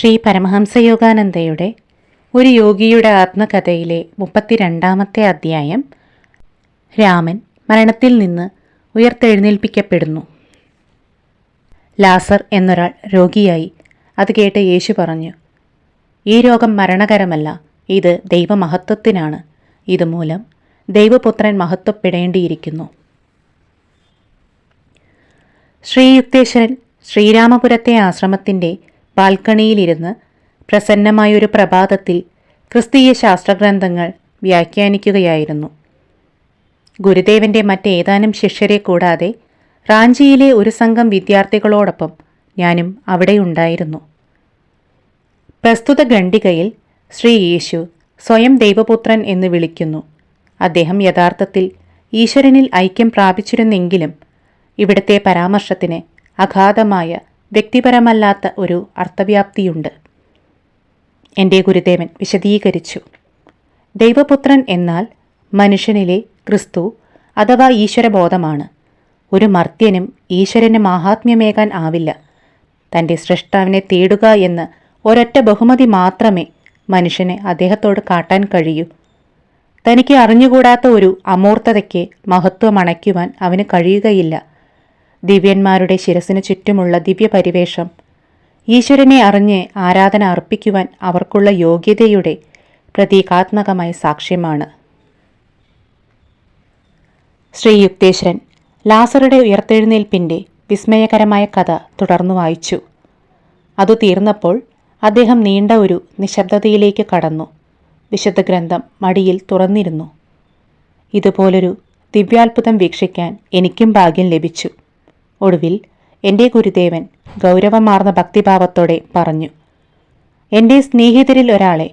ശ്രീ പരമഹംസയോഗാനന്ദയുടെ ഒരു യോഗിയുടെ ആത്മകഥയിലെ മുപ്പത്തിരണ്ടാമത്തെ അധ്യായം രാമൻ മരണത്തിൽ നിന്ന് ഉയർത്തെഴുന്നേൽപ്പിക്കപ്പെടുന്നു. ലാസർ എന്നൊരാൾ രോഗിയായി അത് കേട്ട് യേശു പറഞ്ഞു ഈ രോഗം മരണകരമല്ല ഇത് ദൈവമഹത്വത്തിനാണ്. ഇതുമൂലം ദൈവപുത്രൻ മഹത്വപ്പെടേണ്ടിയിരിക്കുന്നു. ശ്രീയുക്തേശ്വരൻ ശ്രീരാമപുരത്തെ ആശ്രമത്തിന്റെ ബാൽക്കണിയിലിരുന്ന് പ്രസന്നമായൊരു പ്രഭാതത്തിൽ ക്രിസ്തീയ ശാസ്ത്രഗ്രന്ഥങ്ങൾ വ്യാഖ്യാനിക്കുകയായിരുന്നു. ഗുരുദേവന്റെ മറ്റേതാനും ശിഷ്യരെ കൂടാതെ റാഞ്ചിയിലെ ഒരു സംഘം വിദ്യാർത്ഥികളോടൊപ്പം ഞാനും അവിടെയുണ്ടായിരുന്നു പ്രസ്തുത ഖണ്ഡികയിൽ ശ്രീ യേശു സ്വയം ദൈവപുത്രൻ എന്ന് വിളിക്കുന്നു. അദ്ദേഹം യഥാർത്ഥത്തിൽ ഈശ്വരനിൽ ഐക്യം പ്രാപിച്ചിരുന്നെങ്കിലും ഇവിടുത്തെ പരാമർശത്തിന് അഗാധമായ വ്യക്തിപരമല്ലാത്ത ഒരു അർത്ഥവ്യാപ്തിയുണ്ട്. എന്റെ ഗുരുദേവൻ വിശദീകരിച്ചു. ദൈവപുത്രൻ എന്നാൽ മനുഷ്യനിലെ ക്രിസ്തു അഥവാ ഈശ്വരബോധമാണ്. ഒരു മർത്യനും ഈശ്വരന് മാഹാത്മ്യമേകാൻ ആവില്ല. തന്റെ സൃഷ്ടാവിനെ തേടുക എന്ന് ഒരൊറ്റ ബഹുമതി മാത്രമേ മനുഷ്യനെ അദ്ദേഹത്തോട് കാട്ടാൻ കഴിയൂ. തനിക്ക് അറിഞ്ഞുകൂടാത്ത ഒരു അമൂർത്തതയ്ക്ക് മഹത്വം അണയ്ക്കുവാൻ അവന് കഴിയുകയില്ല. ദിവ്യന്മാരുടെ ശിരസിന് ചുറ്റുമുള്ള ദിവ്യപരിവേഷം. ഈശ്വരനെ അറിഞ്ഞ് ആരാധന അർപ്പിക്കുവാൻ അവർക്കുള്ള യോഗ്യതയുടെ പ്രതീകാത്മകമായ സാക്ഷ്യമാണ്. ശ്രീ യുക്തേശ്വരൻ ലാസറുടെ ഉയർത്തെഴുന്നേൽപ്പിന്റെ വിസ്മയകരമായ കഥ തുടർന്നു വായിച്ചു. അതു തീർന്നപ്പോൾ അദ്ദേഹം നീണ്ട ഒരു നിശബ്ദതയിലേക്ക് കടന്നു. വിശുദ്ധ ഗ്രന്ഥം മടിയിൽ തുറന്നിരുന്നു. ഇതുപോലൊരു ദിവ്യാത്ഭുതം വീക്ഷിക്കാൻ എനിക്കും ഭാഗ്യം ലഭിച്ചു. ഒടുവിൽ എന്റെ ഗുരുദേവൻ ഗൗരവമാർന്ന ഭക്തിഭാവത്തോടെ പറഞ്ഞു എന്റെ സ്നേഹിതരിൽ ഒരാളെ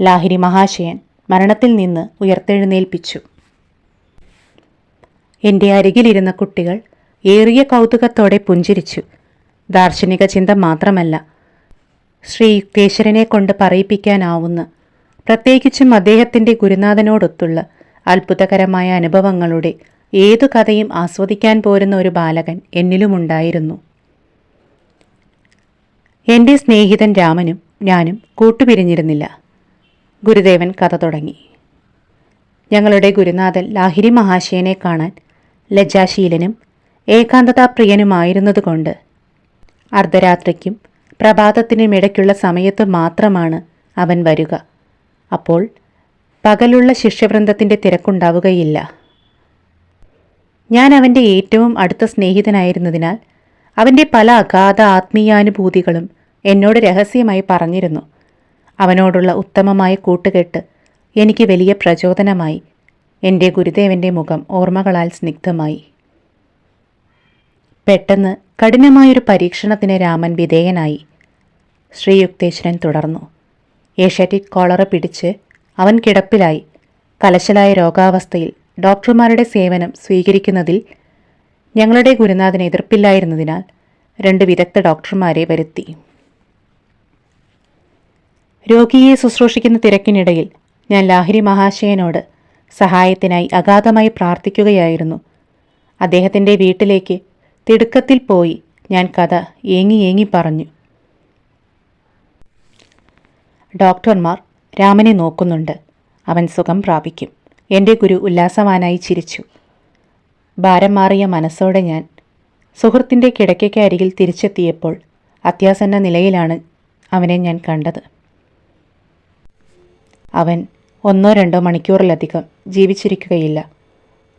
ലാഹിരി മഹാശയൻ മരണത്തിൽ നിന്ന് ഉയർത്തെഴുന്നേൽപ്പിച്ചു. എന്റെ അരികിലിരുന്ന കുട്ടികൾ ഏറിയ കൗതുകത്തോടെ പുഞ്ചിരിച്ചു. ദാർശനിക ചിന്ത മാത്രമല്ല ശ്രീ യുക്തേശ്വരനെ കൊണ്ട് പറയിപ്പിക്കാനാവുന്ന പ്രത്യേകിച്ചും അദ്ദേഹത്തിന്റെ ഗുരുനാഥനോടൊത്തുള്ള അത്ഭുതകരമായ അനുഭവങ്ങളുടെ ഏതു കഥയും ആസ്വദിക്കാൻ പോരുന്ന ഒരു ബാലകൻ എന്നിലുമുണ്ടായിരുന്നു. എന്റെ സ്നേഹിതൻ രാമനും ഞാനും കൂട്ടുപിരിഞ്ഞിരുന്നില്ല. ഗുരുദേവൻ കഥ തുടങ്ങി. ഞങ്ങളുടെ ഗുരുനാഥൻ ലാഹിരി മഹാശയനെ കാണാൻ ലജ്ജാശീലനും ഏകാന്തതാപ്രിയനുമായിരുന്നതുകൊണ്ട് അർദ്ധരാത്രിക്കും പ്രഭാതത്തിനും ഇടയ്ക്കുള്ള സമയത്ത് മാത്രമാണ് അവൻ വരിക. അപ്പോൾ പകലുള്ള ശിഷ്യവൃന്ദത്തിന്റെ തിരക്കുണ്ടാവുകയില്ല. ഞാൻ അവന്റെ ഏറ്റവും അടുത്ത സ്നേഹിതനായിരുന്നതിനാൽ അവന്റെ പല അഗാധ ആത്മീയാനുഭൂതികളും എന്നോട് രഹസ്യമായി പറഞ്ഞിരുന്നു. അവനോടുള്ള ഉത്തമമായ കൂട്ടുകെട്ട് എനിക്ക് വലിയ പ്രചോദനമായി. എന്റെ ഗുരുദേവന്റെ മുഖം ഓർമ്മകളാൽ സ്നിഗ്ധമായി. പെട്ടെന്ന് കഠിനമായൊരു പരീക്ഷണത്തിന് രാമൻ വിധേയനായി. ശ്രീയുക്തേശ്വരൻ തുടർന്നു. ഏഷ്യാറ്റിക് കോളറ പിടിച്ച് അവൻ കിടപ്പിലായി. കലശലായ രോഗാവസ്ഥയിൽ ഡോക്ടർമാരുടെ സേവനം സ്വീകരിക്കുന്നതിൽ ഞങ്ങളുടെ ഗുരുനാഥന് എതിർപ്പില്ലായിരുന്നതിനാൽ രണ്ട് വിദഗ്ധ ഡോക്ടർമാരെ വരുത്തി. രോഗിയെ ശുശ്രൂഷിക്കുന്ന തിരക്കിനിടയിൽ ഞാൻ ലാഹിരി മഹാശയനോട് സഹായത്തിനായി അഗാധമായി പ്രാർത്ഥിക്കുകയായിരുന്നു. അദ്ദേഹത്തിന്റെ വീട്ടിലേക്ക് തിടുക്കത്തിൽ പോയി ഞാൻ കഥ ഏങ്ങി ഏങ്ങി പറഞ്ഞു. ഡോക്ടർമാർ രാമനെ നോക്കുന്നുണ്ട്. അവൻ സുഖം പ്രാപിക്കും. എന്റെ ഗുരു ഉല്ലാസവാനായി ചിരിച്ചു. ഭാരം മാറിയ മനസ്സോടെ ഞാൻ സുഹൃത്തിന്റെ കിടക്കയ്ക്കരികിൽ തിരിച്ചെത്തിയപ്പോൾ അത്യാസന്ന നിലയിലാണ് അവനെ ഞാൻ കണ്ടത്. അവൻ ഒന്നോ രണ്ടോ മണിക്കൂറിലധികം ജീവിച്ചിരിക്കുകയില്ല.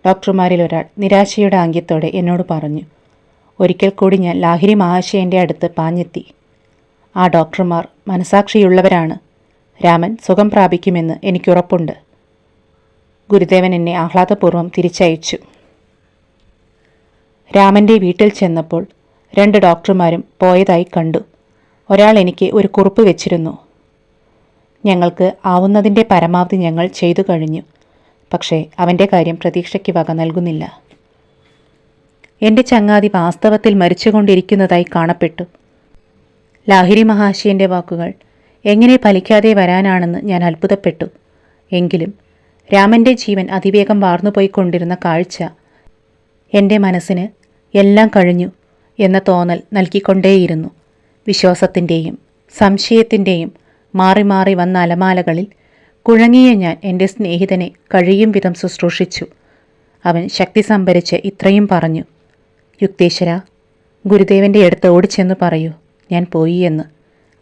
ഡോക്ടർമാരിൽ ഒരാൾ നിരാശയുടെ ആംഗ്യത്തോടെ എന്നോട് പറഞ്ഞു ഒരിക്കൽ കൂടി ഞാൻ ലാഹിരി മഹാശയന്റെ അടുത്ത് പാഞ്ഞെത്തി. ആ ഡോക്ടർമാർ മനസാക്ഷിയുള്ളവരാണ്. രാമൻ സുഖം പ്രാപിക്കുമെന്ന് എനിക്കുറപ്പുണ്ട്. ഗുരുദേവൻ എന്നെ ആഹ്ലാദപൂർവം തിരിച്ചയച്ചു. രാമന്റെ വീട്ടിൽ ചെന്നപ്പോൾ രണ്ട് ഡോക്ടർമാരും പോയതായി കണ്ടു. ഒരാൾ എനിക്ക് ഒരു കുറിപ്പ് വെച്ചിരുന്നു. ഞങ്ങൾക്ക് ആവുന്നതിന്റെ പരമാവധി ഞങ്ങൾ ചെയ്തു കഴിഞ്ഞു. പക്ഷേ അവന്റെ കാര്യം പ്രതീക്ഷയ്ക്ക് വക നൽകുന്നില്ല. എന്റെ ചങ്ങാതി വാസ്തവത്തിൽ മരിച്ചുകൊണ്ടിരിക്കുന്നതായി കാണപ്പെട്ടു. ലാഹിരി മഹാശിയന്റെ വാക്കുകൾ എങ്ങനെ ഫലിക്കാതെ വരാനാണെന്ന് ഞാൻ അത്ഭുതപ്പെട്ടു. എങ്കിലും രാമന്റെ ജീവൻ അതിവേഗം വാർന്നുപോയിക്കൊണ്ടിരുന്ന കാഴ്ച എന്റെ മനസ്സിന് എല്ലാം കഴിഞ്ഞു എന്ന തോന്നൽ നൽകിക്കൊണ്ടേയിരുന്നു. വിശ്വാസത്തിന്റെയും സംശയത്തിന്റെയും മാറി മാറി വന്ന അലമാലകളിൽ കുഴങ്ങിയ ഞാൻ എന്റെ സ്നേഹിതനെ കഴിയും വിധം ശുശ്രൂഷിച്ചു. അവൻ ശക്തി സംഭരിച്ച് ഇത്രയും പറഞ്ഞു. യുക്തേശ്വര ഗുരുദേവന്റെ അടുത്ത് ഓടിച്ചെന്ന് പറയൂ. ഞാൻ പോയി എന്ന്.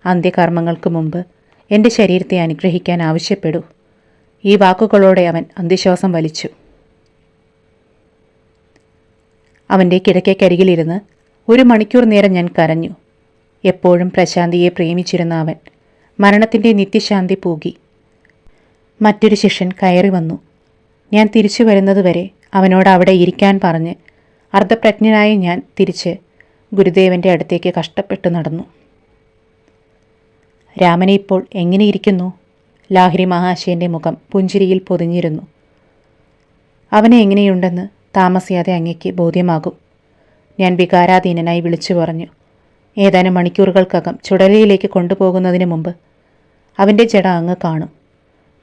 അന്ത്യകർമ്മങ്ങൾക്ക് മുമ്പ് എന്റെ ശരീരത്തെ അനുഗ്രഹിക്കാൻ ആവശ്യപ്പെടൂ. ഈ വാക്കുകളോടെ അവൻ അന്തിശ്വാസം വലിച്ചു. അവന്റെ കിടക്കയ്ക്കരികിലിരുന്ന് ഒരു മണിക്കൂർ നേരം ഞാൻ കരഞ്ഞു. എപ്പോഴും പ്രശാന്തിയെ പ്രേമിച്ചിരുന്ന അവൻ മരണത്തിന്റെ നിത്യശാന്തി പൂകി. മറ്റൊരു ശിഷ്യൻ കയറി വന്നു. ഞാൻ തിരിച്ചു വരുന്നതുവരെ അവനോട് അവിടെ ഇരിക്കാൻ പറഞ്ഞ് അർദ്ധപ്രജ്ഞനായ ഞാൻ തിരിച്ച് ഗുരുദേവന്റെ അടുത്തേക്ക് കഷ്ടപ്പെട്ട് നടന്നു. രാമനെ ഇപ്പോൾ എങ്ങനെയിരിക്കുന്നു ലാഹിരി മഹാശയന്റെ മുഖം പുഞ്ചിരിയിൽ പൊതിഞ്ഞിരുന്നു. അവനെ എങ്ങനെയുണ്ടെന്ന് താമസിയാതെ അങ്ങയ്ക്ക് ബോധ്യമാകും. ഞാൻ വികാരാധീനനായി വിളിച്ചു പറഞ്ഞു. ഏതാനും മണിക്കൂറുകൾക്കകം ചുടലയിലേക്ക് കൊണ്ടുപോകുന്നതിന് മുമ്പ് അവന്റെ ജട അങ്ങ് കാണും.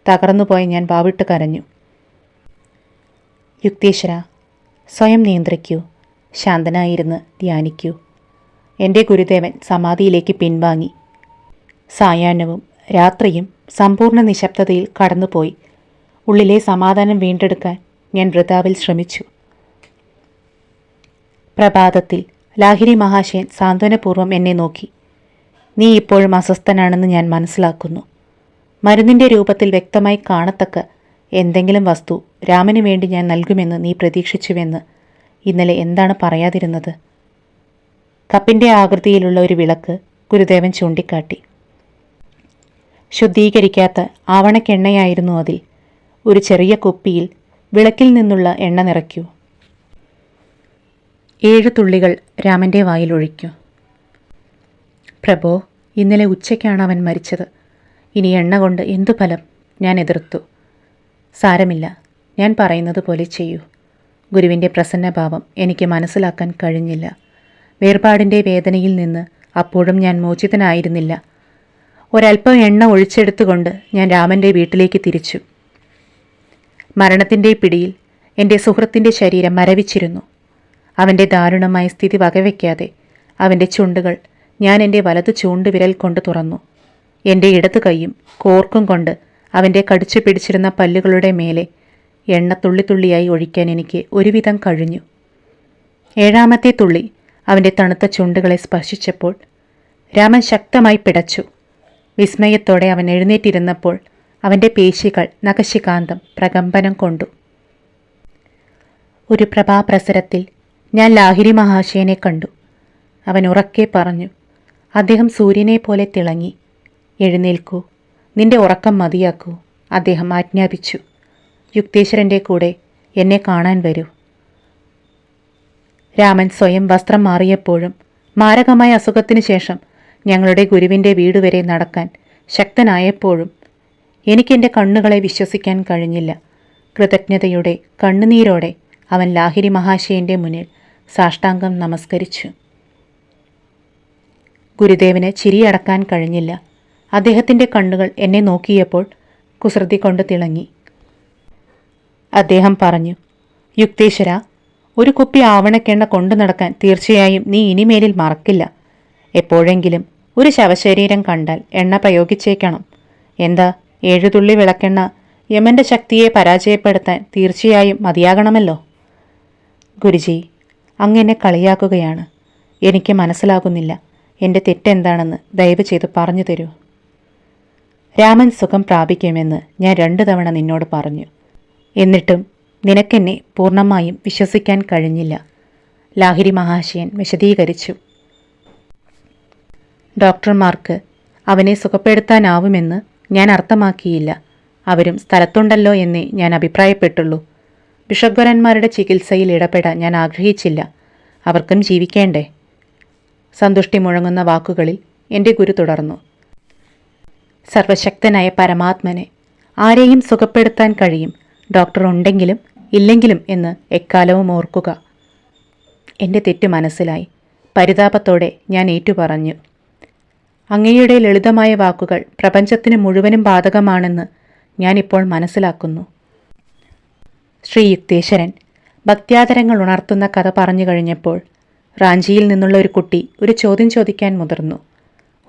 തകർന്നുപോയ ഞാൻ വാവിട്ട് കരഞ്ഞു. യുക്തീശ്വര സ്വയം നിയന്ത്രിക്കൂ. ശാന്തനായിരുന്ന് ധ്യാനിക്കൂ. എന്റെ ഗുരുദേവൻ സമാധിയിലേക്ക് പിൻവാങ്ങി. സായാഹ്നവും രാത്രിയും സമ്പൂർണ നിശബ്ദതയിൽ കടന്നുപോയി. ഉള്ളിലെ സമാധാനം വീണ്ടെടുക്കാൻ ഞാൻ വൃതാവിൽ ശ്രമിച്ചു. പ്രഭാതത്തിൽ ലാഹിരി മഹാശയൻ സാന്ത്വനപൂർവം എന്നെ നോക്കി. നീ ഇപ്പോഴും അസ്വസ്ഥനാണെന്ന് ഞാൻ മനസ്സിലാക്കുന്നു. മരുന്നിന്റെ രൂപത്തിൽ വ്യക്തമായി കാണത്തക്ക എന്തെങ്കിലും വസ്തു രാമന് വേണ്ടി ഞാൻ നൽകുമെന്ന് നീ പ്രതീക്ഷിച്ചുവെന്ന് ഇന്നലെ എന്താണ് പറയാതിരുന്നത്? കപ്പിന്റെ ആകൃതിയിലുള്ള ഒരു വിളക്ക് ഗുരുദേവൻ ചൂണ്ടിക്കാട്ടി. ശുദ്ധീകരിക്കാത്ത ആവണക്കെണ്ണയായിരുന്നു അതിൽ. ഒരു ചെറിയ കുപ്പിയിൽ വിളക്കിൽ നിന്നുള്ള എണ്ണ നിറയ്ക്കൂ. ഏഴ് തുള്ളികൾ രാമന്റെ വായിലൊഴിക്കൂ പ്രഭോ ഇന്നലെ ഉച്ചയ്ക്കാണ് അവൻ മരിച്ചത്. ഇനി എണ്ണ കൊണ്ട് എന്തു ഫലം ഞാൻ എതിർത്തു? സാരമില്ല. ഞാൻ പറയുന്നത് പോലെ ചെയ്യൂ. ഗുരുവിന്റെ പ്രസന്നഭാവം എനിക്ക് മനസ്സിലാക്കാൻ കഴിഞ്ഞില്ല. വേർപാടിന്റെ വേദനയിൽ നിന്ന് അപ്പോഴും ഞാൻ മോചിതനായിരുന്നില്ല. ഒരല്പം എണ്ണ ഒഴിച്ചെടുത്തുകൊണ്ട് ഞാൻ രാമന്റെ വീട്ടിലേക്ക് തിരിച്ചു. മരണത്തിന്റെ പിടിയിൽ എന്റെ സുഹൃത്തിന്റെ ശരീരം മരവിച്ചിരുന്നു. അവന്റെ ദാരുണമായ സ്ഥിതി വകവയ്ക്കാതെ അവന്റെ ചുണ്ടുകൾ ഞാൻ എന്റെ വലതു ചൂണ്ടുവിരൽ കൊണ്ട് തുറന്നു. എന്റെ ഇടതു കൈയും കോർക്കും കൊണ്ട് അവന്റെ കടിച്ചു പിടിച്ചിരുന്ന പല്ലുകളുടെ മേലെ എണ്ണ തുള്ളിത്തുള്ളിയായി ഒഴിക്കാൻ എനിക്ക് ഒരുവിധം കഴിഞ്ഞു. ഏഴാമത്തെ തുള്ളി അവന്റെ തണുത്ത ചുണ്ടുകളെ സ്പർശിച്ചപ്പോൾ രാമൻ ശക്തമായി പിടച്ചു. വിസ്മയത്തോടെ അവൻ എഴുന്നേറ്റിരുന്നപ്പോൾ അവന്റെ പേശികൾ നഖശികാന്തം പ്രകമ്പനം കൊണ്ടു. ഒരു പ്രഭാപ്രസരത്തിൽ ഞാൻ ലാഹിരി മഹാശയനെ കണ്ടു. അവൻ ഉറക്കെ പറഞ്ഞു അദ്ദേഹം സൂര്യനെ പോലെ തിളങ്ങി. എഴുന്നേൽക്കൂ. നിന്റെ ഉറക്കം മതിയാക്കൂ അദ്ദേഹം ആജ്ഞാപിച്ചു. യുക്തേശ്വരന്റെ കൂടെ എന്നെ കാണാൻ വരൂ. രാമൻ സ്വയം വസ്ത്രം മാറിയപ്പോഴും മാരകമായ അസുഖത്തിനു ശേഷം ഞങ്ങളുടെ ഗുരുവിന്റെ വീട് വരെ നടക്കാൻ ശക്തനായപ്പോഴും എനിക്കെന്റെ കണ്ണുകളെ വിശ്വസിക്കാൻ കഴിഞ്ഞില്ല. കൃതജ്ഞതയുടെ കണ്ണുനീരോടെ അവൻ ലാഹിരി മഹാശയന്റെ മുന്നിൽ സാഷ്ടാംഗം നമസ്കരിച്ചു. ഗുരുദേവന് ചിരിയടക്കാൻ കഴിഞ്ഞില്ല. അദ്ദേഹത്തിന്റെ കണ്ണുകൾ എന്നെ നോക്കിയപ്പോൾ കുസൃതി കൊണ്ട് തിളങ്ങി. അദ്ദേഹം പറഞ്ഞു യുക്തേശ്വര ഒരു കുപ്പി ആവണക്കെണ്ണ കൊണ്ടു നടക്കാൻ തീർച്ചയായും നീ ഇനിമേലിൽ മറക്കില്ല. എപ്പോഴെങ്കിലും ഒരു ശവശരീരം കണ്ടാൽ എണ്ണ പ്രയോഗിച്ചേക്കണം. എന്താ? ഏഴുതുള്ളി വിളക്കെണ്ണ യമന്റെ ശക്തിയെ പരാജയപ്പെടുത്താൻ തീർച്ചയായും മതിയാകണമല്ലോ. ഗുരുജി അങ്ങനെ കളിയാക്കുകയാണ്. എനിക്ക് മനസ്സിലാകുന്നില്ല. എന്റെ തെറ്റെന്താണെന്ന് ദയവ് ചെയ്ത് പറഞ്ഞു തരൂ. രാമൻ സുഖം പ്രാപിക്കുമെന്ന് ഞാൻ രണ്ടു തവണ നിന്നോട് പറഞ്ഞു. എന്നിട്ടും നിനക്കെന്നെ പൂർണമായും വിശ്വസിക്കാൻ കഴിഞ്ഞില്ല. ലാഹിരി മഹാശയൻ വിശദീകരിച്ചു. ഡോക്ടർമാർക്ക് അവനെ സുഖപ്പെടുത്താനാവുമെന്ന് ഞാൻ അർത്ഥമാക്കിയില്ല. അവരും സ്ഥലത്തുണ്ടല്ലോ എന്നേ ഞാൻ അഭിപ്രായപ്പെട്ടുള്ളൂ. ബിഷഗ്വരന്മാരുടെ ചികിത്സയിൽ ഇടപെടാൻ ഞാൻ ആഗ്രഹിച്ചില്ല. അവർക്കും ജീവിക്കേണ്ടേ? സന്തുഷ്ടി മുഴങ്ങുന്ന വാക്കുകളിൽ എന്റെ ഗുരു തുടർന്നു. സർവശക്തനായ പരമാത്മനെ ആരെയും സുഖപ്പെടുത്താൻ കഴിയും. ഡോക്ടർ ഉണ്ടെങ്കിലും ഇല്ലെങ്കിലും എന്ന് എക്കാലവും ഓർക്കുക. എന്റെ തെറ്റ് മനസ്സിലായി. പരിതാപത്തോടെ ഞാൻ ഏറ്റുപറഞ്ഞു. അങ്ങയുടെ ലളിതമായ വാക്കുകൾ പ്രപഞ്ചത്തിന് മുഴുവനും ബാധകമാണെന്ന് ഞാനിപ്പോൾ മനസ്സിലാക്കുന്നു. ശ്രീ യുക്തേശ്വരൻ ഭക്ത്യാദരങ്ങൾ ഉണർത്തുന്ന കഥ പറഞ്ഞു കഴിഞ്ഞപ്പോൾ റാഞ്ചിയിൽ നിന്നുള്ള ഒരു കുട്ടി ഒരു ചോദ്യം ചോദിക്കാൻ മുതിർന്നു.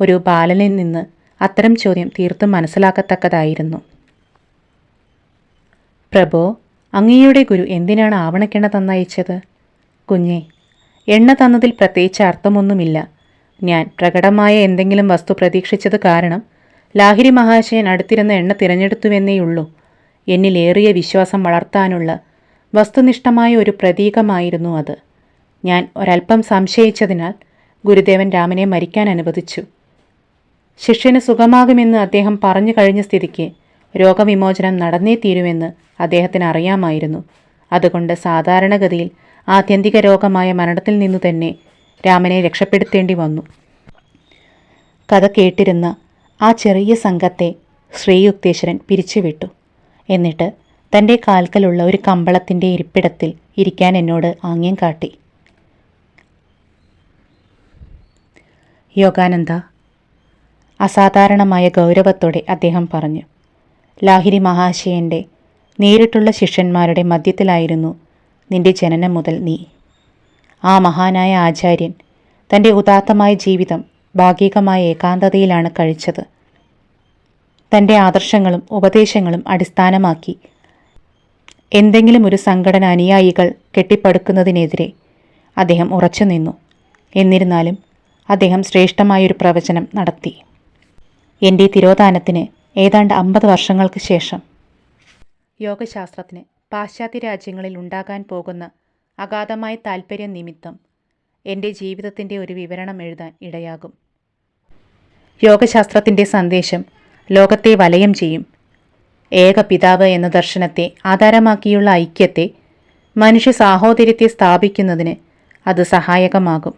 ഒരു ബാലനിൽ നിന്ന് അത്തരം ചോദ്യം തീർത്തും മനസ്സിലാക്കത്തക്കതായിരുന്നു. പ്രഭോ അങ്ങയുടെ ഗുരു എന്തിനാണ് ആവണക്കെണ്ണ തന്നയച്ചത്? കുഞ്ഞെ എണ്ണ തന്നതിൽ പ്രത്യേകിച്ച് അർത്ഥമൊന്നുമില്ല. ഞാൻ പ്രകടമായ എന്തെങ്കിലും വസ്തു പ്രതീക്ഷിച്ചത് കാരണം ലാഹിരി മഹാശയൻ അടുത്തിരുന്ന എണ്ണ തിരഞ്ഞെടുത്തുവെന്നേയുള്ളൂ. എന്നിലേറിയ വിശ്വാസം വളർത്താനുള്ള വസ്തുനിഷ്ഠമായ ഒരു പ്രതീകമായിരുന്നു അത്. ഞാൻ ഒരൽപ്പം സംശയിച്ചതിനാൽ ഗുരുദേവൻ രാമനെ മരിക്കാൻ അനുവദിച്ചു. ശിഷ്യന് സുഖമാകുമെന്ന് അദ്ദേഹം പറഞ്ഞു കഴിഞ്ഞ സ്ഥിതിക്ക് രോഗവിമോചനം നടന്നേ തീരുമെന്ന് അദ്ദേഹത്തിന് അറിയാമായിരുന്നു അതുകൊണ്ട് സാധാരണഗതിയിൽ ആത്യന്തിക രോഗമായ മരണത്തിൽ നിന്നു തന്നെ രാമനെ രക്ഷപ്പെടുത്തേണ്ടി വന്നു. കഥ കേട്ടിരുന്ന ആ ചെറിയ സംഘത്തെ ശ്രീയുക്തേശ്വരൻ പിരിച്ചുവിട്ടു. എന്നിട്ട് തന്റെ കാൽക്കലുള്ള ഒരു കമ്പളത്തിന്റെ ഇരിപ്പിടത്തിൽ ഇരിക്കാൻ എന്നോട് ആംഗ്യം കാട്ടി. യോഗാനന്ദ അസാധാരണമായ ഗൗരവത്തോടെ അദ്ദേഹം പറഞ്ഞു ലാഹിരി മഹാശയന്റെ നേരിട്ടുള്ള ശിഷ്യന്മാരുടെ മധ്യത്തിലായിരുന്നു നിന്റെ ജനനം മുതൽ നീ. ആ മഹാനായ ആചാര്യൻ തന്റെ ഉദാത്തമായ ജീവിതം ഭാഗികമായ ഏകാന്തതയിലാണ് കഴിച്ചത്. തന്റെ ആദർശങ്ങളും ഉപദേശങ്ങളും അടിസ്ഥാനമാക്കി എന്തെങ്കിലും ഒരു സംഘടന അനുയായികൾ കെട്ടിപ്പടുക്കുന്നതിനെതിരെ അദ്ദേഹം ഉറച്ചു നിന്നു. എന്നിരുന്നാലും അദ്ദേഹം ശ്രേഷ്ഠമായൊരു പ്രവചനം നടത്തി. എന്റെ തിരോധാനത്തിന് ഏതാണ്ട് അമ്പത് വർഷങ്ങൾക്ക് ശേഷം യോഗശാസ്ത്രത്തിന് പാശ്ചാത്യ രാജ്യങ്ങളിൽ ഉണ്ടാകാൻ പോകുന്ന അഗാധമായ താൽപ്പര്യം നിമിത്തം എന്റെ ജീവിതത്തിന്റെ ഒരു വിവരണം എഴുതാൻ ഇടയാകും. യോഗശാസ്ത്രത്തിന്റെ സന്ദേശം ലോകത്തെ വലയം ചെയ്യും. ഏക പിതാവ് എന്ന ദർശനത്തെ ആധാരമാക്കിയുള്ള ഐക്യത്തെ മനുഷ്യ സാഹോദര്യത്തെ സ്ഥാപിക്കുന്നതിന് അത് സഹായകമാകും.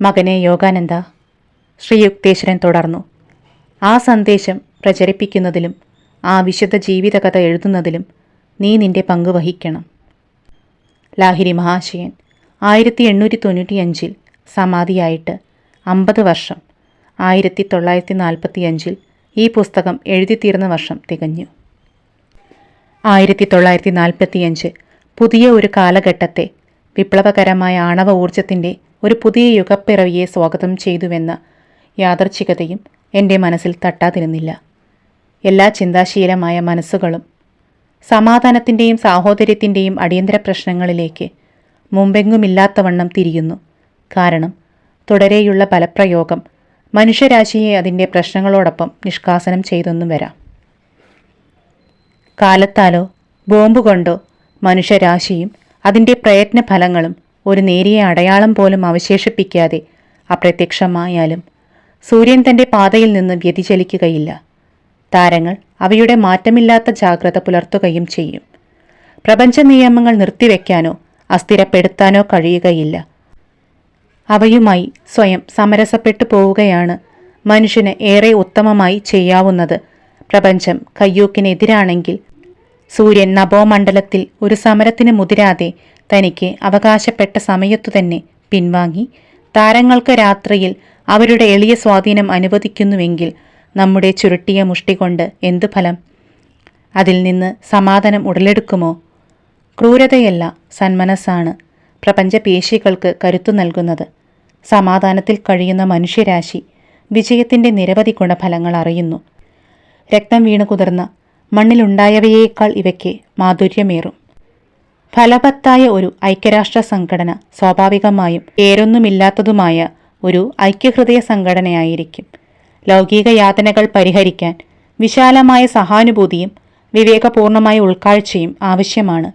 മകനെ യോഗാനന്ദ ശ്രീ ശ്രീയുക്തേശ്വരൻ തുടർന്നു. ആ സന്ദേശം പ്രചരിപ്പിക്കുന്നതിലും ആ വിശുദ്ധ ജീവിതകഥ എഴുതുന്നതിലും നീ നിന്റെ പങ്ക് വഹിക്കണം. ലാഹിരി മഹാശയൻ ആയിരത്തി എണ്ണൂറ്റി തൊണ്ണൂറ്റിയഞ്ചിൽ സമാധിയായിട്ട് അമ്പത് വർഷം ആയിരത്തി തൊള്ളായിരത്തി നാൽപ്പത്തിയഞ്ചിൽ ഈ പുസ്തകം എഴുതിത്തീർന്ന വർഷം തികഞ്ഞു. ആയിരത്തി തൊള്ളായിരത്തി നാൽപ്പത്തിയഞ്ച് പുതിയ ഒരു കാലഘട്ടത്തെ വിപ്ലവകരമായ ആണവ ഊർജത്തിന്റെ ഒരു പുതിയ യുഗപ്പിറവിയെ സ്വാഗതം ചെയ്തുവെന്ന യാദർച്ഛികതയും എന്റെ മനസ്സിൽ തട്ടാതിരുന്നില്ല. എല്ലാ ചിന്താശീലമായ മനസ്സുകളും സമാധാനത്തിന്റെയും സാഹോദര്യത്തിന്റെയും അടിയന്തര പ്രശ്നങ്ങളിലേക്ക് മുമ്പെങ്ങുമില്ലാത്തവണ്ണം തിരിയുന്നു. കാരണം തുടരെയുള്ള ബലപ്രയോഗം മനുഷ്യരാശിയെ അതിന്റെ പ്രശ്നങ്ങളോടൊപ്പം നിഷ്കാസനം ചെയ്തൊന്നും വരാം. കാലത്താലോ ബോംബ് കൊണ്ടോ മനുഷ്യരാശിയും അതിന്റെ പ്രയത്ന ഫലങ്ങളും ഒരു നേരിയ അടയാളം പോലും അവശേഷിപ്പിക്കാതെ അപ്രത്യക്ഷമായാലും സൂര്യൻ തന്റെ പാതയിൽ നിന്ന് വ്യതിചലിക്കുകയില്ല. താരങ്ങൾ അവയുടെ മാറ്റമില്ലാത്ത ജാഗ്രത പുലർത്തുകയും ചെയ്യും. പ്രപഞ്ച നിയമങ്ങൾ നിർത്തിവെക്കാനോ അസ്ഥിരപ്പെടുത്താനോ കഴിയുകയില്ല. അവയുമായി സ്വയം സമരസപ്പെട്ടു പോവുകയാണ് മനുഷ്യന് ഏറെ ഉത്തമമായി ചെയ്യാവുന്നത്. പ്രപഞ്ചം കയ്യൂക്കിനെതിരാണെങ്കിൽ സൂര്യൻ നഭോമണ്ഡലത്തിൽ ഒരു സമരത്തിന് മുതിരാതെ തനിക്ക് അവകാശപ്പെട്ട സമയത്തു തന്നെ പിൻവാങ്ങി താരങ്ങൾക്ക് രാത്രിയിൽ അവരുടെ എളിയ സ്വാധീനം അനുവദിക്കുന്നുവെങ്കിൽ നമ്മുടെ ചുരുട്ടിയ മുഷ്ടി കൊണ്ട് എന്തു ഫലം? അതിൽ നിന്ന് സമാധാനം ഉടലെടുക്കുമോ? ക്രൂരതയല്ല സന്മനസ്സാണ് പ്രപഞ്ച പേശികൾക്ക് കരുത്തു നൽകുന്നത്. സമാധാനത്തിൽ കഴിയുന്ന മനുഷ്യരാശി വിജയത്തിന്റെ നിരവധി ഗുണഫലങ്ങൾ അറിയുന്നു. രക്തം വീണു കുതിർന്ന മണ്ണിലുണ്ടായവയേക്കാൾ ഇവയ്ക്ക് മാധുര്യമേറും. ഫലവത്തായ ഒരു ഐക്യരാഷ്ട്ര സംഘടന സ്വാഭാവികമായും പേരൊന്നുമില്ലാത്തതുമായ ഒരു ഐക്യഹൃദയ സംഘടനയായിരിക്കും. ലൗകിക യാതനകൾ പരിഹരിക്കാൻ വിശാലമായ സഹാനുഭൂതിയും വിവേകപൂർണമായ ഉൾക്കാഴ്ചയും ആവശ്യമാണ്.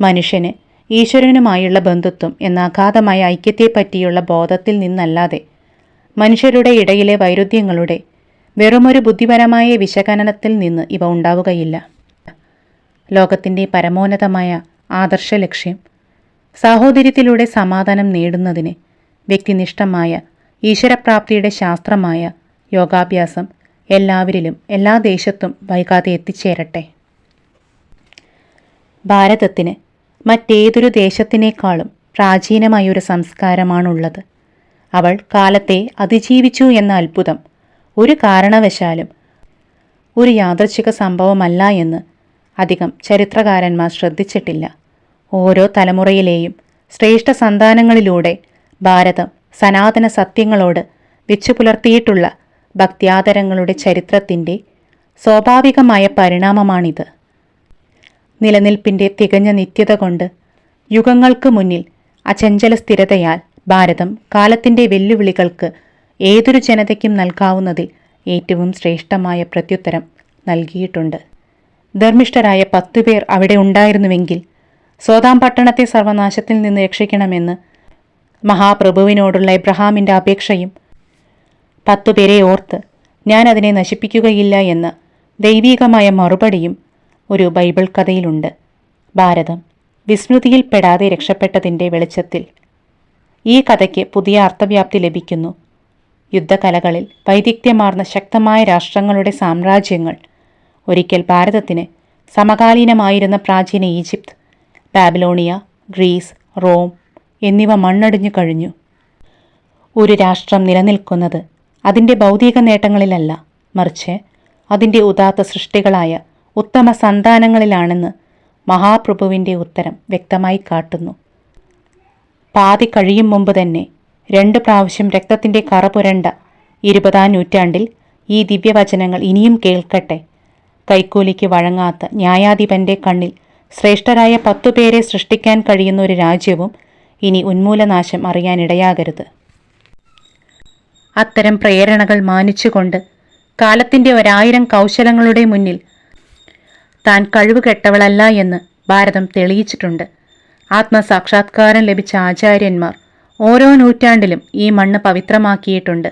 മനുഷ്യന് ഈശ്വരനുമായുള്ള ബന്ധുത്വം എന്ന അഗാധമായ ഐക്യത്തെപ്പറ്റിയുള്ള ബോധത്തിൽ നിന്നല്ലാതെ മനുഷ്യരുടെ ഇടയിലെ വൈരുദ്ധ്യങ്ങളുടെ വെറുമൊരു ബുദ്ധിപരമായ വിശകലനത്തിൽ നിന്ന് ഇവ ഉണ്ടാവുകയില്ല. ലോകത്തിന്റെ പരമോന്നതമായ ആദർശ ലക്ഷ്യം സാഹോദര്യത്തിലൂടെ സമാധാനം നേടുന്നതിന് വ്യക്തിനിഷ്ഠമായ ഈശ്വരപ്രാപ്തിയുടെ ശാസ്ത്രമായ യോഗാഭ്യാസം എല്ലാവരിലും എല്ലാ ദേശത്തും വൈകാതെ എത്തിച്ചേരട്ടെ. ഭാരതത്തിന് മറ്റേതൊരു ദേശത്തിനേക്കാളും പ്രാചീനമായൊരു സംസ്കാരമാണുള്ളത്. അവൾ കാലത്തെ അതിജീവിച്ചു എന്ന അത്ഭുതം ഒരു കാരണവശാലും ഒരു യാദൃച്ഛിക സംഭവമല്ല എന്ന് അധികം ചരിത്രകാരന്മാർ ശ്രദ്ധിച്ചിട്ടില്ല. ഓരോ തലമുറയിലെയും ശ്രേഷ്ഠ സന്താനങ്ങളിലൂടെ ഭാരതം സനാതന സത്യങ്ങളോട് വെച്ചു പുലർത്തിയിട്ടുള്ള ഭക്ത്യാദരങ്ങളുടെ ചരിത്രത്തിന്റെ സ്വാഭാവികമായ പരിണാമമാണിത്. നിലനിൽപ്പിന്റെ തികഞ്ഞ നിത്യത കൊണ്ട് യുഗങ്ങൾക്ക് മുന്നിൽ അചഞ്ചല സ്ഥിരതയാൽ ഭാരതം കാലത്തിന്റെ വെല്ലുവിളികൾക്ക് ഏതൊരു ജനതയ്ക്കും നൽകാവുന്നതിൽ ഏറ്റവും ശ്രേഷ്ഠമായ പ്രത്യുത്തരം നൽകിയിട്ടുണ്ട്. ധർമ്മിഷ്ഠരായ പത്തുപേർ അവിടെ ഉണ്ടായിരുന്നുവെങ്കിൽ സോതാം പട്ടണത്തെ സർവനാശത്തിൽ നിന്ന് രക്ഷിക്കണമെന്ന് മഹാപ്രഭുവിനോടുള്ള എബ്രഹാമിന്റെ അപേക്ഷയും പത്തുപേരെ ഓർത്ത് ഞാൻ അതിനെ നശിപ്പിക്കുകയില്ല എന്ന് ദൈവീകമായ മറുപടിയും ഒരു ബൈബിൾ കഥയിലുണ്ട്. ഭാരതം വിസ്മൃതിയിൽപ്പെടാതെ രക്ഷപ്പെട്ടതിന്റെ വെളിച്ചത്തിൽ ഈ കഥയ്ക്ക് പുതിയ അർത്ഥവ്യാപ്തി ലഭിക്കുന്നു. യുദ്ധകലകളിൽ വൈദഗ്ധ്യമാർന്ന ശക്തമായ രാഷ്ട്രങ്ങളുടെ സാമ്രാജ്യങ്ങൾ ഒരിക്കൽ ഭാരതത്തിന് സമകാലീനമായിരുന്ന പ്രാചീന ഈജിപ്ത് ബാബിലോണിയ ഗ്രീസ് റോം എന്നിവ മണ്ണടിഞ്ഞു കഴിഞ്ഞു. ഒരു രാഷ്ട്രം നിലനിൽക്കുന്നത് അതിന്റെ ഭൗതിക നേട്ടങ്ങളിലല്ല. മറിച്ച് അതിന്റെ ഉദാത്ത സൃഷ്ടികളായ ഉത്തമ സന്താനങ്ങളിലാണെന്ന് മഹാപ്രഭുവിന്റെ ഉത്തരം വ്യക്തമായി കാട്ടുന്നു. പാതി കഴിയും മുമ്പ് തന്നെ രണ്ട് പ്രാവശ്യം രക്തത്തിന്റെ കറ പുരണ്ട ഇരുപതാം നൂറ്റാണ്ടിൽ ഈ ദിവ്യവചനങ്ങൾ ഇനിയും കേൾക്കട്ടെ. കൈക്കൂലിക്ക് വഴങ്ങാത്ത ന്യായാധിപന്റെ കണ്ണിൽ ശ്രേഷ്ഠരായ പത്തുപേരെ സൃഷ്ടിക്കാൻ കഴിയുന്ന ഒരു രാജ്യവും ഇനി ഉന്മൂലനാശം അറിയാനിടയാകരുത്. അത്തരം പ്രേരണകൾ മാനിച്ചുകൊണ്ട് കാലത്തിന്റെ ഒരായിരം കൗശലങ്ങളുടെ മുന്നിൽ താൻ കഴിവുകെട്ടവളല്ല എന്ന് ഭാരതം തെളിയിച്ചിട്ടുണ്ട്. ആത്മസാക്ഷാത്കാരം ലഭിച്ച ആചാര്യന്മാർ ഓരോ നൂറ്റാണ്ടിലും ഈ മണ്ണ് പവിത്രമാക്കിയിട്ടുണ്ട്.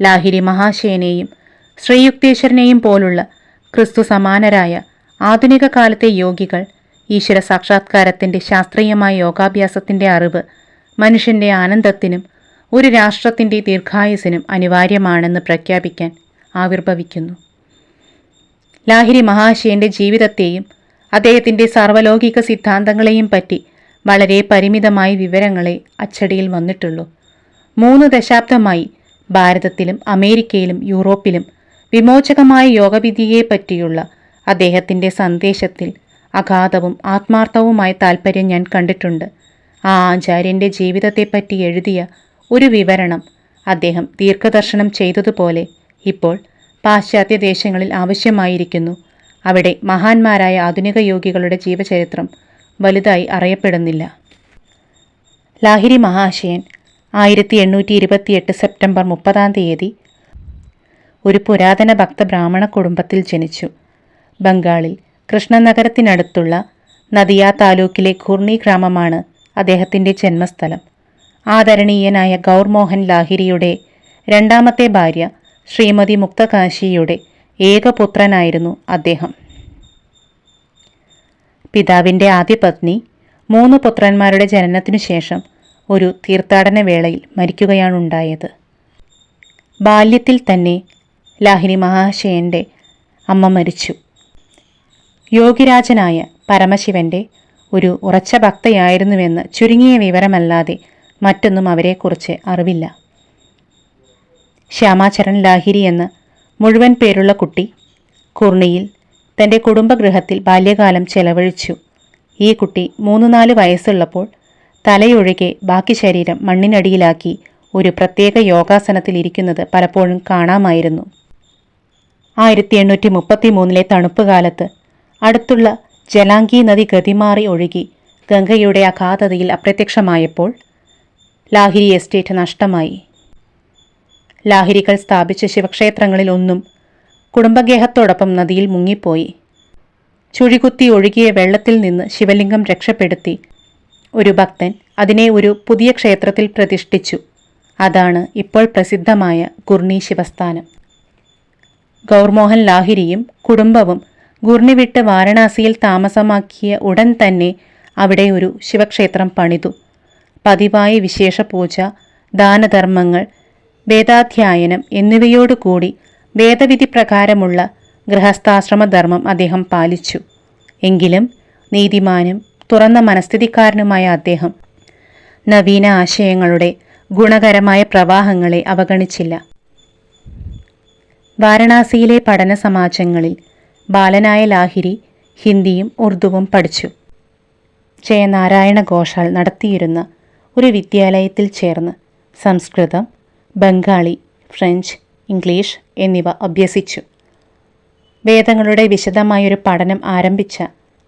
ലാഹിരി മഹാശയനെയും ശ്രീയുക്തേശ്വരനെയും പോലുള്ള ക്രിസ്തു സമാനരായ ആധുനിക കാലത്തെ യോഗികൾ ഈശ്വര സാക്ഷാത്കാരത്തിന്റെ ശാസ്ത്രീയമായ യോഗാഭ്യാസത്തിന്റെ അറിവ് മനുഷ്യന്റെ ആനന്ദത്തിനും ഒരു രാഷ്ട്രത്തിന്റെ ദീർഘായുസിനും അനിവാര്യമാണെന്ന് പ്രഖ്യാപിക്കാൻ ആവിർഭവിക്കുന്നു. ലാഹിരി മഹാശയന്റെ ജീവിതത്തെയും അദ്ദേഹത്തിന്റെ സർവലൗകിക സിദ്ധാന്തങ്ങളെയും പറ്റി വളരെ പരിമിതമായ വിവരങ്ങളെ അച്ചടിയിൽ വന്നിട്ടുള്ളൂ. മൂന്ന് ദശാബ്ദമായി ഭാരതത്തിലും അമേരിക്കയിലും യൂറോപ്പിലും വിമോചകമായ യോഗവിധിയെ പറ്റിയുള്ള അദ്ദേഹത്തിന്റെ സന്ദേശത്തിൽ അഗാധവും ആത്മാർത്ഥവുമായ താല്പര്യം ഞാൻ കണ്ടിട്ടുണ്ട്. ആ ആചാര്യന്റെ ജീവിതത്തെപ്പറ്റി എഴുതിയ ഒരു വിവരണം. അദ്ദേഹം ദീർഘദർശനം ചെയ്തതുപോലെ ഇപ്പോൾ പാശ്ചാത്യ ദേശങ്ങളിൽ ആവശ്യമായിരിക്കുന്നു. അവിടെ മഹാന്മാരായ ആധുനിക യോഗികളുടെ ജീവചരിത്രം വലുതായി അറിയപ്പെടുന്നില്ല. ലാഹിരി മഹാശയൻ ആയിരത്തി എണ്ണൂറ്റി ഇരുപത്തിയെട്ട് സെപ്റ്റംബർ മുപ്പതാം തീയതി ഒരു പുരാതന ഭക്ത ബ്രാഹ്മണ കുടുംബത്തിൽ ജനിച്ചു. ബംഗാളിൽ കൃഷ്ണനഗരത്തിനടുത്തുള്ള നദിയ താലൂക്കിലെ ഖുർണി ഗ്രാമമാണ് അദ്ദേഹത്തിന്റെ ജന്മസ്ഥലം. ആദരണീയനായ ഗൗർമോഹൻ ലാഹിരിയുടെ രണ്ടാമത്തെ ഭാര്യ ശ്രീമതി മുക്തകാശിയുടെ ഏകപുത്രനായിരുന്നു അദ്ദേഹം. പിതാവിന്റെ ആദ്യ പത്നി മൂന്ന് പുത്രന്മാരുടെ ജനനത്തിനു ശേഷം ഒരു തീർത്ഥാടന വേളയിൽ മരിക്കുകയാണുണ്ടായത്. ബാല്യത്തിൽ തന്നെ ലാഹിരി മഹാശയന്റെ അമ്മ മരിച്ചു. യോഗിരാജനായ പരമശിവന്റെ ഒരു ഉറച്ച ഭക്തയായിരുന്നുവെന്ന് ചുരുങ്ങിയ വിവരമല്ലാതെ മറ്റൊന്നും അവരെക്കുറിച്ച് അറിവില്ല. ശ്യാമാചരൺ ലാഹിരി എന്ന് മുഴുവൻ പേരുള്ള കുട്ടി കുർണിയിൽ തന്റെ കുടുംബഗൃഹത്തിൽ ബാല്യകാലം ചെലവഴിച്ചു. ഈ കുട്ടി മൂന്ന് നാല് വയസ്സുള്ളപ്പോൾ തലയൊഴികെ ബാക്കി ശരീരം മണ്ണിനടിയിലാക്കി ഒരു പ്രത്യേക യോഗാസനത്തിൽ ഇരിക്കുന്നത് പലപ്പോഴും കാണാമായിരുന്നു. ആയിരത്തി എണ്ണൂറ്റി മുപ്പത്തി മൂന്നിലെ തണുപ്പ് കാലത്ത് അടുത്തുള്ള ജലാങ്കി നദി ഗതിമാറി ഒഴുകി ഗംഗയുടെ അഗാധതയിൽ അപ്രത്യക്ഷമായപ്പോൾ ലാഹിരി എസ്റ്റേറ്റ് നഷ്ടമായി. ലാഹിരികൾ സ്ഥാപിച്ച ശിവക്ഷേത്രങ്ങളിൽ ഒന്നും കുടുംബഗേഹത്തോടൊപ്പം നദിയിൽ മുങ്ങിപ്പോയി. ചുഴികുത്തി ഒഴുകിയ വെള്ളത്തിൽ നിന്ന് ശിവലിംഗം രക്ഷപ്പെടുത്തി. ഒരു ഭക്തൻ അതിനെ ഒരു പുതിയ ക്ഷേത്രത്തിൽ പ്രതിഷ്ഠിച്ചു. അതാണ് ഇപ്പോൾ പ്രസിദ്ധമായ ഗുർണി ശിവസ്ഥാനം. ഗൗർമോഹൻ ലാഹിരിയും കുടുംബവും ഗുർണി വിട്ട് വാരണാസിയിൽ താമസമാക്കിയ ഉടൻ തന്നെ അവിടെ ഒരു ശിവക്ഷേത്രം പണിതു. പതിവായ വിശേഷ പൂജ ദാനധർമ്മങ്ങൾ വേദാധ്യായനം എന്നിവയോടുകൂടി വേദവിധി പ്രകാരമുള്ള ഗൃഹസ്ഥാശ്രമധർമ്മം അദ്ദേഹം പാലിച്ചു. എങ്കിലും നീതിമാനും തുറന്ന മനസ്ഥിതിക്കാരനുമായ അദ്ദേഹം നവീന ആശയങ്ങളുടെ ഗുണകരമായ പ്രവാഹങ്ങളെ അവഗണിച്ചില്ല. വാരണാസിയിലെ പഠന സമാജങ്ങളിൽ ബാലനായ ലാഹിരി ഹിന്ദിയും ഉർദുവും പഠിച്ചു. ജയനാരായണ ഘോഷാൽ നടത്തിയിരുന്ന ഒരു വിദ്യാലയത്തിൽ ചേർന്ന് സംസ്കൃതം ബംഗാളി ഫ്രഞ്ച് ഇംഗ്ലീഷ് എന്നിവ അഭ്യസിച്ചു. വേദങ്ങളുടെ വിശദമായൊരു പഠനം ആരംഭിച്ച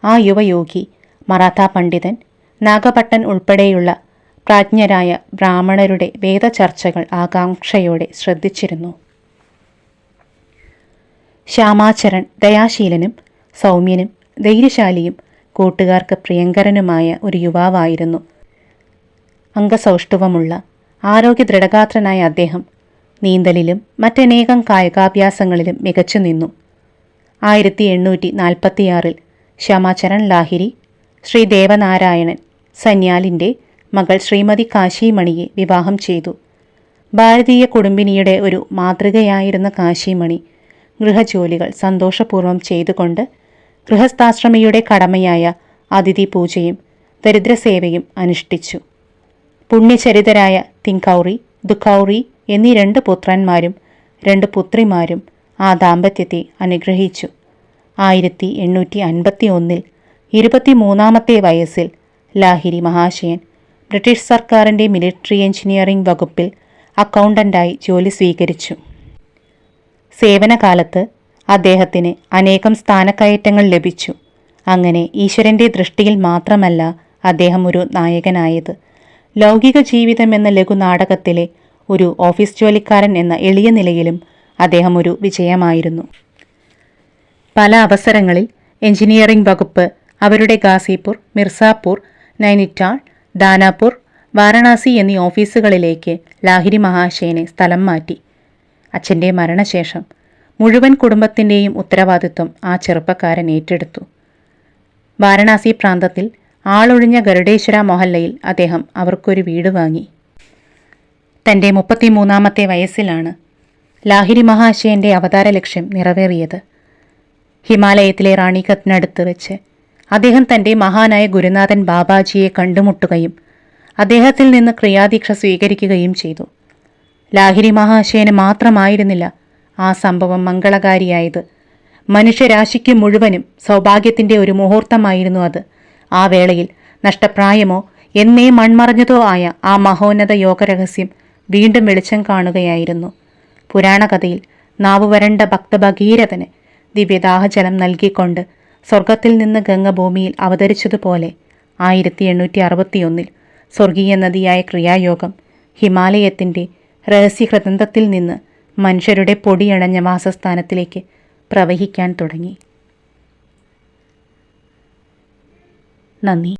ആ യുവയോഗി മറാത്ത പണ്ഡിതൻ നാഗപട്ടൻ ഉൾപ്പെടെയുള്ള പ്രാജ്ഞരായ ബ്രാഹ്മണരുടെ വേദചർച്ചകൾ ആകാംക്ഷയോടെ ശ്രദ്ധിച്ചിരുന്നു. ശ്യാമാചരൺ ദയാശീലനും സൗമ്യനും ധൈര്യശാലിയും കൂട്ടുകാർക്ക് പ്രിയങ്കരനുമായ ഒരു യുവാവായിരുന്നു അംഗസൗഷ്ഠവമുള്ള ആരോഗ്യ ദൃഢഗാത്രനായ അദ്ദേഹം നീന്തലിലും മറ്റനേകം കായികാഭ്യാസങ്ങളിലും മികച്ചു നിന്നു. ആയിരത്തി എണ്ണൂറ്റി നാൽപ്പത്തിയാറിൽ ശ്യാമാചരൺ ലാഹിരി ശ്രീ ദേവനാരായണൻ സന്യാലിന്റെ മകൾ ശ്രീമതി കാശിമണിയെ വിവാഹം ചെയ്തു. ഭാരതീയ കുടുംബിനിയുടെ ഒരു മാതൃകയായിരുന്ന കാശിമണി ഗൃഹജോലികൾ സന്തോഷപൂർവം ചെയ്തുകൊണ്ട് ഗൃഹസ്ഥാശ്രമിയുടെ കടമയായ അതിഥി പൂജയും ദരിദ്രസേവയും അനുഷ്ഠിച്ചു. പുണ്യചരിതരായ തിങ്കൗറി ദുഖൗറി എന്നീ രണ്ട് പുത്രന്മാരും രണ്ട് പുത്രിമാരും ആ ദാമ്പത്യത്തെ അനുഗ്രഹിച്ചു. ആയിരത്തി എണ്ണൂറ്റി അൻപത്തി ഒന്നിൽ ഇരുപത്തിമൂന്നാമത്തെ വയസ്സിൽ ലാഹിരി മഹാശയൻ ബ്രിട്ടീഷ് സർക്കാരിന്റെ മിലിറ്ററി എഞ്ചിനീയറിംഗ് വകുപ്പിൽ അക്കൗണ്ടന്റായി ജോലി സ്വീകരിച്ചു. സേവനകാലത്ത് അദ്ദേഹത്തിന് അനേകം സ്ഥാനക്കയറ്റങ്ങൾ ലഭിച്ചു. അങ്ങനെ ഈശ്വരന്റെ ദൃഷ്ടിയിൽ മാത്രമല്ല അദ്ദേഹം ഒരു നായകനായത്. ലൗകിക ജീവിതം എന്ന ലഘുനാടകത്തിലെ ഒരു ഓഫീസ് ജോലിക്കാരൻ എന്ന എളിയ നിലയിലും അദ്ദേഹം ഒരു വിജയമായിരുന്നു. പല അവസരങ്ങളിൽ എഞ്ചിനീയറിംഗ് വകുപ്പ് അവരുടെ ഗാസിപൂർ മിർസാപൂർ നൈനിറ്റാൾ ദാനാപൂർ വാരണാസി എന്നീ ഓഫീസുകളിലേക്ക് ലാഹിരി മഹാശയനെ സ്ഥലം മാറ്റി. അച്ഛന്റെ മരണശേഷം മുഴുവൻ കുടുംബത്തിന്റെയും ഉത്തരവാദിത്വം ആ ചെറുപ്പക്കാരൻ ഏറ്റെടുത്തു. വാരണാസി പ്രാന്തത്തിൽ ആളൊഴിഞ്ഞ ഗരുഡേശ്വര മൊഹല്ലയിൽ അദ്ദേഹം അവർക്കൊരു വീട് വാങ്ങി. തന്റെ മുപ്പത്തിമൂന്നാമത്തെ വയസ്സിലാണ് ലാഹിരി മഹാശയന്റെ അവതാര ലക്ഷ്യം നിറവേറിയത്. ഹിമാലയത്തിലെ റാണിക്കത്തിനടുത്ത് വെച്ച് അദ്ദേഹം തന്റെ മഹാനായ ഗുരുനാഥൻ ബാബാജിയെ കണ്ടുമുട്ടുകയും അദ്ദേഹത്തിൽ നിന്ന് ക്രിയാദീക്ഷ സ്വീകരിക്കുകയും ചെയ്തു. ലാഹിരി മഹാശയന് മാത്രമായിരുന്നില്ല ആ സംഭവം മംഗളകാരിയായത്. മനുഷ്യരാശിക്ക് മുഴുവനും സൗഭാഗ്യത്തിന്റെ ഒരു മുഹൂർത്തമായിരുന്നു അത്. ആ വേളയിൽ നഷ്ടപ്രായമോ എന്നേ മൺമറഞ്ഞതോ ആയ ആ മഹോന്നത യോഗരഹസ്യം വീണ്ടും വെളിച്ചം കാണുകയായിരുന്നു. പുരാണകഥയിൽ നാവുവരണ്ട ഭക്തഭഗീരഥന് ദിവ്യദാഹജലം നൽകിക്കൊണ്ട് സ്വർഗത്തിൽ നിന്ന് ഗംഗഭൂമിയിൽ അവതരിച്ചതുപോലെ ആയിരത്തി എണ്ണൂറ്റി അറുപത്തിയൊന്നിൽ സ്വർഗീയ നദിയായ ക്രിയായോഗം ഹിമാലയത്തിന്റെ രഹസ്യഹൃദന്തത്തിൽ നിന്ന് മനുഷ്യരുടെ പൊടിയണഞ്ഞ വാസസ്ഥാനത്തിലേക്ക് പ്രവഹിക്കാൻ തുടങ്ങി. നന്ദി